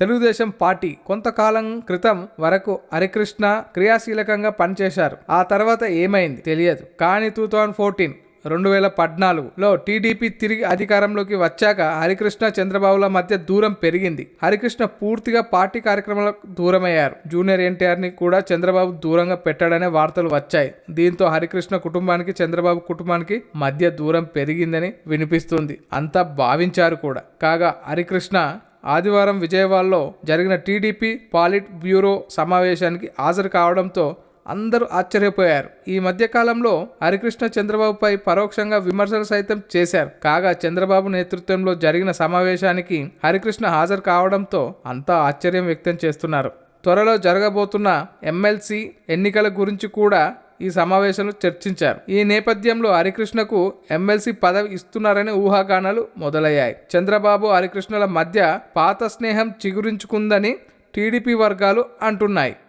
Telugu Desam party కొంతకాలం క్రితం వరకు హరికృష్ణ క్రియాశీలకంగా పనిచేశారు. ఆ తర్వాత ఏమైంది తెలియదు. కానీ టూ థౌజండ్ ఫోర్టీన్ రెండు వేల పద్నాలుగులో టీడీపీ తిరిగి అధికారంలోకి వచ్చాక హరికృష్ణ చంద్రబాబుల మధ్య దూరం పెరిగింది. హరికృష్ణ పూర్తిగా పార్టీ కార్యక్రమాలకు దూరమయ్యారు. జూనియర్ ఎన్టీఆర్ని కూడా చంద్రబాబు దూరంగా పెట్టాడనే వార్తలు వచ్చాయి. దీంతో హరికృష్ణ కుటుంబానికి చంద్రబాబు కుటుంబానికి మధ్య దూరం పెరిగిందని వినిపిస్తుంది. అంతా భావించారు కూడా. కాగా హరికృష్ణ ఆదివారం విజయవాడలో జరిగిన టీడీపీ పాలిట్ బ్యూరో సమావేశానికి హాజరు కావడంతో అందరూ ఆశ్చర్యపోయారు. ఈ మధ్యకాలంలో హరికృష్ణ చంద్రబాబుపై పరోక్షంగా విమర్శలు సైతం చేశారు. కాగా చంద్రబాబు నేతృత్వంలో జరిగిన సమావేశానికి హరికృష్ణ హాజరు కావడంతో అంతా ఆశ్చర్యం వ్యక్తం చేస్తున్నారు. త్వరలో జరగబోతున్న ఎమ్మెల్సీ ఎన్నికల గురించి కూడా ఈ సమావేశంలో చర్చించారు. ఈ నేపథ్యంలో హరికృష్ణకు ఎమ్మెల్సీ పదవి ఇస్తున్నారనే ఊహాగానాలు మొదలయ్యాయి. చంద్రబాబు హరికృష్ణల మధ్య పాత స్నేహం చిగురించుకుందని టీడీపీ వర్గాలు అంటున్నాయి.